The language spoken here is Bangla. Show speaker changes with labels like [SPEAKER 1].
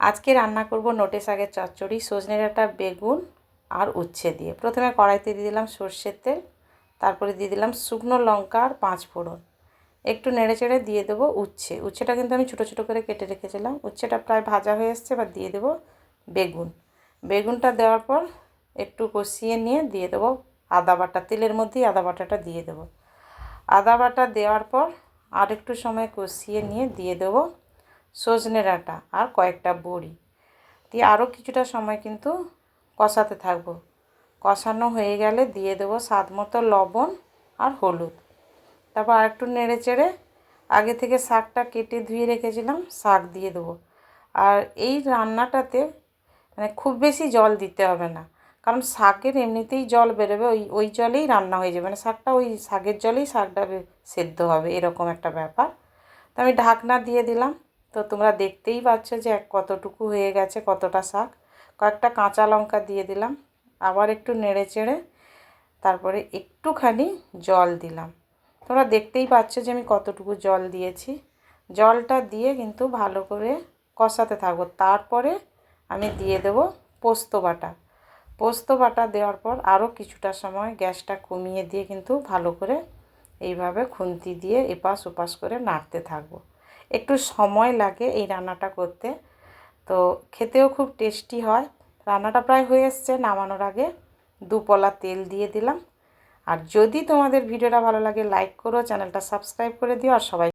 [SPEAKER 1] আজকে রান্না করব নোটে শাকের চচ্চড়ি, সজনে ডাঁটা, বেগুন আর উচ্ছে দিয়ে। প্রথমে কড়াইতে দিয়ে দিলাম সর্ষের তেল, তারপরে দিয়ে দিলাম শুকনো লঙ্কা আর পাঁচ ফোড়ন। একটু নেড়ে চেড়ে দিয়ে দেবো উচ্ছে। উচ্ছেটা কিন্তু আমি ছোটো ছোটো করে কেটে রেখেছিলাম। উচ্ছেটা প্রায় ভাজা হয়ে এসছে, এবার দিয়ে দেবো বেগুন। বেগুনটা দেওয়ার পর একটু কষিয়ে নিয়ে দিয়ে দেবো আদা বাটা, তেলের মধ্যেই আদা বাটাটা দিয়ে দেবো। আদা বাটা দেওয়ার পর আর একটু সময় কষিয়ে নিয়ে দিয়ে দেবো সজনে ডাঁটা আর কয়েকটা বড়ি। দিয়ে আরও কিছুটা সময় কিন্তু কষাতে থাকব। কষানো হয়ে গেলে দিয়ে দেবো স্বাদ মতো লবণ আর হলুদ। তারপর আর একটু নেড়ে চেড়ে আগে থেকে শাকটা কেটে ধুয়ে রেখেছিলাম, শাক দিয়ে দেবো। আর এই রান্নাটাতে মানে খুব বেশি জল দিতে হবে না, কারণ শাকের এমনিতেই জল বেরোবে, ওই ওই জলেই রান্না হয়ে যাবে। মানে শাকটা ওই শাকের জলেই শাকটা সেদ্ধ হবে, এরকম একটা ব্যাপার। তো আমি ঢাকনা দিয়ে দিলাম তো তোমরা দেখতেই পাচ্ছ যে এক কতটুকু হয়ে গেছে, কতটা শাক। কয়েকটা কাঁচা লঙ্কা দিয়ে দিলাম, আবার একটু নেড়ে চেড়ে তারপরে একটুখানি জল দিলাম। তোমরা দেখতেই পাচ্ছ যে আমি কতটুকু জল দিয়েছি। জলটা দিয়ে কিন্তু ভালো করে কষাতে থাকব। তারপরে আমি দিয়ে দেব পোস্ত বাটা। পোস্ত বাটা দেওয়ার পর আরও কিছুটা সময় গ্যাসটা কমিয়ে দিয়ে কিন্তু ভালো করে এইভাবে খুন্তি দিয়ে এপাশ ওপাশ করে নাড়তে থাকব। একটু সময় লাগে এই রান্নাটা করতে। তো খেতেও খুব টেস্টি হয়। রান্নাটা প্রায় হয়ে এসছে নামানোর আগে। দুপলা তেল দিয়ে দিলাম। আর যদি তোমাদের ভিডিওটা ভালো লাগে লাইক করো, চ্যানেলটা সাবস্ক্রাইব করে দিও। আর সবাই